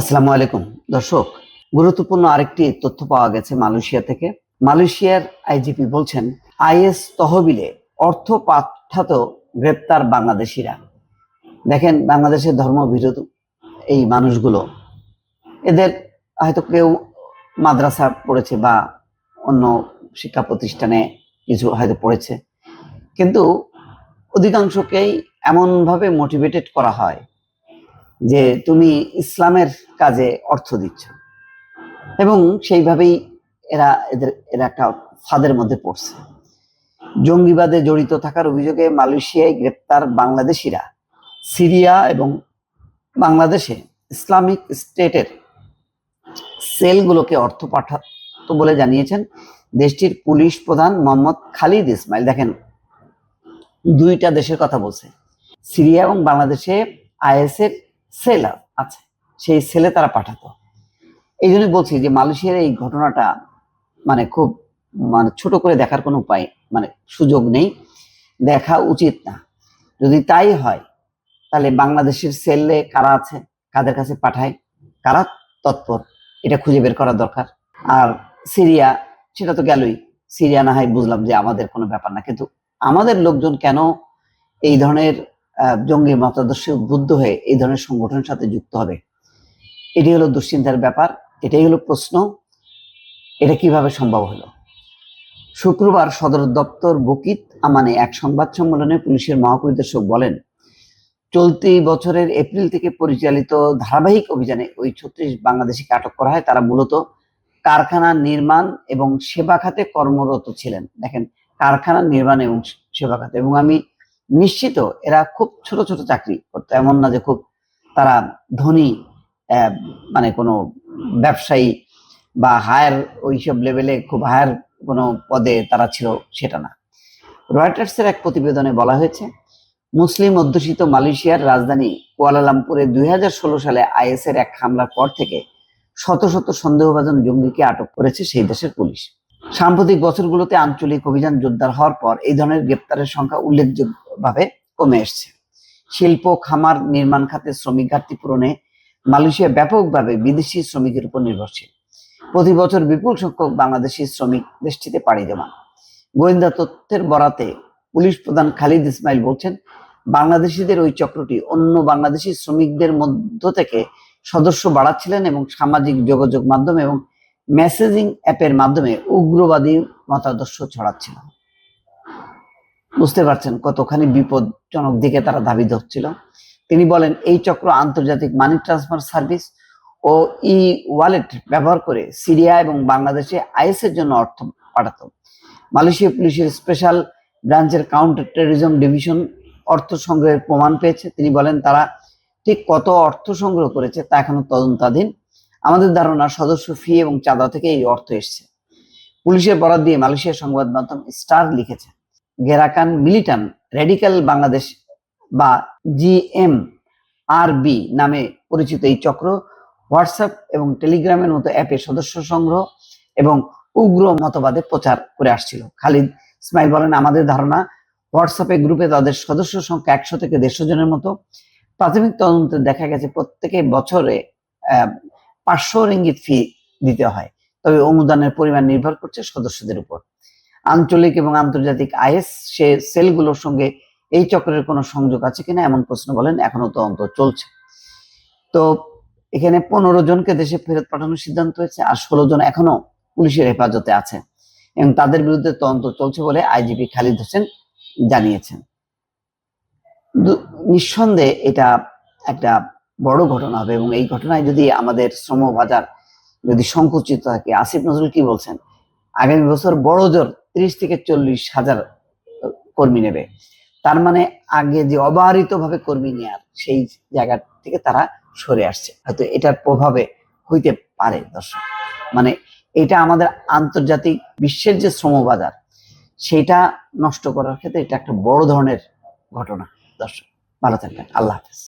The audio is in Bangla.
আসসালামু আলাইকুম। দর্শক, গুরুত্বপূর্ণ আরেকটি তথ্য পাওয়া গেছে মালয়েশিয়া থেকে। মালয়েশিয়ার আইজিপি বলছেন, আইএস তহবিলে অর্থ পাঠাত গ্রেপ্তার বাংলাদেশিরা। দেখেন বাংলাদেশের ধর্মবিরোধ এই মানুষগুলো। এদের হয়তো কেউ মাদ্রাসা পড়েছে বা অন্য শিক্ষা প্রতিষ্ঠানে কিছু হয়তো পড়েছে। কিন্তু অধিকাংশকেই এমনভাবে মোটিভেটেড করা হয়। যে তুমি ইসলামের কাজে অর্থ দিচ্ছ। এবং সেইভাবেই এরা এদের, এরা একটা ফাঁদের মধ্যে পড়ছে। জঙ্গিবাদে জড়িত থাকার অভিযোগে মালয়েশিয়ায় গ্রেপ্তার বাংলাদেশিরা সিরিয়া এবং বাংলাদেশে ইসলামিক স্টেটের সেলগুলোকে অর্থ পাঠাতো বলে জানিয়েছেন দেশটির পুলিশ প্রধান মোহাম্মদ খালিদ ইসমাইল। দেখেন, দুইটা দেশের কথা বলছে। সিরিয়া এবং বাংলাদেশে আইএসের সেল আছে, সেই সেলে তারা পাঠাতো। এই জন্য বলছি যে মালয়েশিয়ার এই ঘটনাটা মানে খুব মানে ছোট করে দেখার কোনো উপায় মানে সুযোগ নেই, দেখা উচিত না। যদি তাই হয়, তাহলে বাংলাদেশের সেলে কারা আছে, কাদের কাছে পাঠায়, কারা তৎপর, এটা খুঁজে বের করা দরকার। আর সিরিয়া, সেটা তো গেলই। সিরিয়া না হয় বুঝলাম যে আমাদের কোনো ব্যাপার না, কিন্তু আমাদের লোকজন কেন এই ধরনের জঙ্গি মতাদর্শে উদ্বুদ্ধ হয়ে এই ধরনের সংগঠনের সাথে যুক্ত হবে। এটি হলো দুশ্চিন্তার ব্যাপার, এটাই হলো প্রশ্ন, এটা কীভাবে সম্ভব হলো? শুক্রবার সদর দপ্তর বকিত আমানে এক সংবাদ সম্মেলনে পুলিশের মহাপরিদর্শক বলেন, চলতি বছরের এপ্রিল থেকে পরিচালিত ধারাবাহিক অভিযানে ওই ছত্রিশ বাংলাদেশিকে আটক করা হয়। তারা মূলত কারখানা নির্মাণ এবং সেবা খাতে কর্মরত ছিলেন। দেখেন, কারখানা নির্মাণ এবং সেবা খাতে। এবং আমি নিশ্চিত এরা খুব ছোট ছোট চাকরি করতো। এমন না যে খুব তারা ধনী মানে কোনো ব্যবসায়ী বা হায়ার ওইসব লেভেলে খুব হায়ার কোনো পদে তারা ছিল সেটা না। রয়টার্সের এক প্রতিবেদনে বলা হয়েছে, মুসলিম অধ্যুষিত মালয়েশিয়ার রাজধানী কুয়ালালামপুরে দুই হাজার ষোলো সালে আইএস এর এক হামলার পর থেকে শত শত সন্দেহভাজন জঙ্গিকে আটক করেছে সেই দেশের পুলিশ। সাম্প্রতিক বছরগুলোতে আঞ্চলিক অভিযান জোরদার হওয়ার পর এই ধরনের গ্রেপ্তারের সংখ্যা উল্লেখযোগ্যভাবে কমে এসছে। শিল্প, খামার, নির্মাণ খাতে শ্রমিক ঘাটতি পূরণে মালয়েশিয়া ব্যাপকভাবে বিদেশি শ্রমিকের উপর নির্ভরশীল। প্রতি বছর বিপুল সংখ্যক বাংলাদেশি শ্রমিক দেশটিতে পাড়ি জমান। গোয়েন্দা তথ্যের বরাতে পুলিশ প্রধান খালিদ ইসমাইল বলছেন, বাংলাদেশিদের ওই চক্রটি অন্য বাংলাদেশি শ্রমিকদের মধ্য থেকে সদস্য বাড়াচ্ছিলেন এবং সামাজিক যোগাযোগ মাধ্যম এবং মেসেজিং অ্যাপের মাধ্যমে উগ্রবাদী মতাদর্শ ছড়াচ্ছিল। বুঝতে পারছেন কতখানি বিপজ্জনক দিকে তারা ধাবিত হচ্ছিল। তিনি বলেন, এই চক্র আন্তর্জাতিক মানি ট্রান্সফার সার্ভিস ও ই ওয়ালেট ব্যবহার করে সিরিয়া এবং বাংলাদেশে আইএস এর জন্য অর্থ পাঠাতো। মালয়েশিয়া পুলিশের স্পেশাল ব্রাঞ্চের কাউন্টার টেরোরিজম ডিভিশন অর্থ সংগ্রহের প্রমাণ পেয়েছে। তিনি বলেন, তারা ঠিক কত অর্থ সংগ্রহ করেছে তা এখনও তদন্তাধীন। আমাদের ধারণা, সদস্য ফি এবং চাঁদা থেকে এই অর্থ এসছে। পুলিশের বরাদ দিয়ে মালয়েশিয়ার সংবাদ মাধ্যম স্টার লিখেছে। গেরাকান মিলিটান, রেডিক্যাল বাংলাদেশ বা জিএম আর বি নামে পরিচিত এই চক্র, হোয়াটসঅ্যাপ এবং টেলিগ্রামের মতো অ্যাপে সদস্য সংগ্রহ এবং উগ্র মতবাদে প্রচার করে আসছিল। খালিদ ইসমাইল বলেন, আমাদের ধারণা, হোয়াটসঅ্যাপে গ্রুপে তাদের সদস্য সংখ্যা একশো থেকে দেড়শো জনের মতো। প্রাথমিক তদন্তে দেখা গেছে, প্রত্যেকে বছরে পাঁচশো রিঙ্গিত ফি দিতে হয়। তবে অনুদানের পরিমাণ নির্ভর করছে সদস্যদের উপর। আঞ্চলিক এবং আন্তর্জাতিক আইএস, সে সেলগুলোর সঙ্গে এই চক্রের কোনো সংযোগ আছে কিনা এমন প্রশ্ন বলেন, এখনও তদন্ত চলছে। তো এখানে পনেরো জনকে দেশে ফেরত পাঠানোর সিদ্ধান্ত হয়েছে আর ষোলো জন এখনও পুলিশের হেফাজতে আছে এবং তাদের বিরুদ্ধে তদন্ত চলছে বলে আইজিপি খালিদ হোসেন জানিয়েছেন। নিঃসন্দেহে এটা একটা বড় ঘটনা হবে এবং এই ঘটনায় যদি আমাদের শ্রম বাজার যদি সংকুচিত থাকে, আসিফ নজরুল কি বলছেন? আগামী বছর বড় জোর তিরিশ থেকে চল্লিশ হাজার কর্মী নেবে। তার মানে আগে যে অবাহিত ভাবে কর্মী নেয়ার সেই জায়গা থেকে তারা সরে আসছে। হয়তো এটার প্রভাবে হইতে পারে দর্শক। মানে এটা আমাদের আন্তর্জাতিক বিশ্বের যে শ্রমবাজার, সেটা নষ্ট করার ক্ষেত্রে এটা একটা বড় ধরনের ঘটনা। দর্শক, ভালো থাকবেন। আল্লাহ হাফেজ।